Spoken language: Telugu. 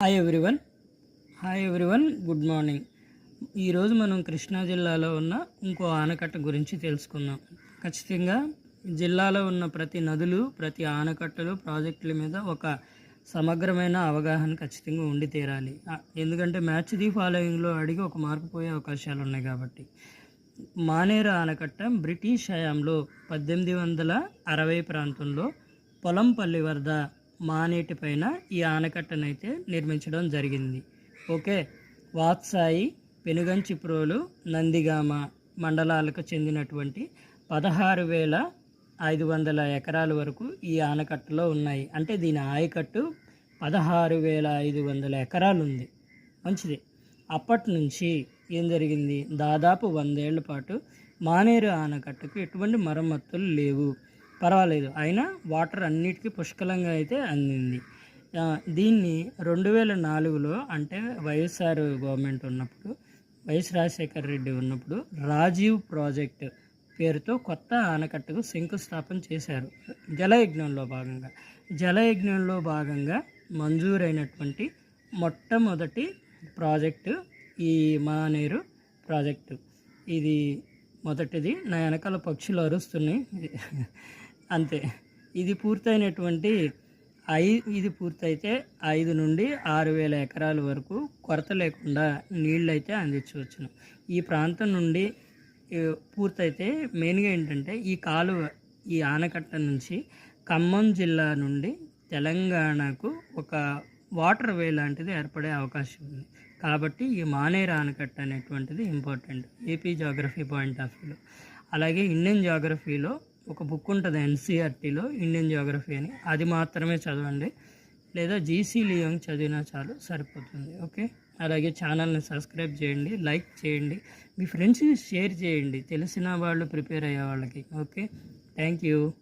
Hi everyone hi everyone good morning ఈరోజు మనం కృష్ణా జిల్లాలో ఉన్న ఇంకో ఆనకట్ట గురించి తెలుసుకుందాం. ఖచ్చితంగా జిల్లాలో ఉన్న ప్రతి నదులు ప్రతి ఆనకట్టలు ప్రాజెక్టుల మీద ఒక సమగ్రమైన అవగాహన ఖచ్చితంగా ఉండి తీరాలి. ఎందుకంటే మ్యాచ్ ది ఫాలోయింగ్లో అడిగి ఒక మార్పు పోయే అవకాశాలు ఉన్నాయి కాబట్టి. మానేరు ఆనకట్ట బ్రిటిష్ హయాంలో పద్దెనిమిది వందల అరవై ప్రాంతంలో పొలంపల్లి వద్ద మానేటి పైన ఈ ఆనకట్టనైతే నిర్మించడం జరిగింది. ఓకే? వాత్సాయి పెనుగంచిప్రోలు నందిగామ మండలాలకు చెందినటువంటి పదహారు వేల ఐదు వందల ఎకరాల వరకు ఈ ఆనకట్టలో ఉన్నాయి. అంటే దీని ఆయకట్టు పదహారు వేల ఐదు వందల ఎకరాలు ఉంది. మంచిది. అప్పటి నుంచి ఏం జరిగింది? దాదాపు వందేళ్ళ పాటు మానేరు ఆనకట్టకు ఎటువంటి మరమ్మతులు లేవు. పర్వాలేదు. అయినా వాటర్ అన్నిటికీ పుష్కలంగా అయితే అందింది. దీన్ని రెండు వేల నాలుగులో అంటే వైఎస్ఆర్ గవర్నమెంట్ ఉన్నప్పుడు వైఎస్ రాజశేఖర రెడ్డి ఉన్నప్పుడు రాజీవ్ ప్రాజెక్ట్ పేరుతో కొత్త ఆనకట్టకు శంకుస్థాపన చేశారు. జలయజ్ఞంలో భాగంగా. జలయజ్ఞంలో భాగంగా మంజూరైనటువంటి మొట్టమొదటి ప్రాజెక్టు ఈ మానేరు ప్రాజెక్టు. ఇది మొదటిది. నా వెనకాల పక్షులు అరుస్తున్నాయి. అంతే. ఇది పూర్తయినటువంటి ఐ ఇది పూర్తయితే ఐదు నుండి ఆరు వేల ఎకరాల వరకు కొరత లేకుండా నీళ్ళైతే అందించవచ్చును. ఈ ప్రాంతం నుండి పూర్తయితే మెయిన్గా ఏంటంటే ఈ కాలువ ఈ ఆనకట్ట నుంచి ఖమ్మం జిల్లా నుండి తెలంగాణకు ఒక వాటర్ వే లాంటిది ఏర్పడే అవకాశం ఉంది. కాబట్టి ఈ మానేరు ఆనకట్ట అనేటువంటిది important. AP geography point of వ్యూలో. అలాగే ఇండియన్ జాగ్రఫీలో ఒక బుక్ ఉంటుంది ఎన్సీఆర్టీలో ఇండియన్ జియోగ్రఫీ అని. అది మాత్రమే చదవండి. లేదా జీసీ లియోంగ్ చదివినా చాలు సరిపోతుంది. ఓకే? అలాగే ఛానల్ని సబ్స్క్రైబ్ చేయండి లైక్ చేయండి మీ ఫ్రెండ్స్కి షేర్ చేయండి. తెలిసిన వాళ్ళు ప్రిపేర్ అయ్యే వాళ్ళకి. ఓకే? Thank you.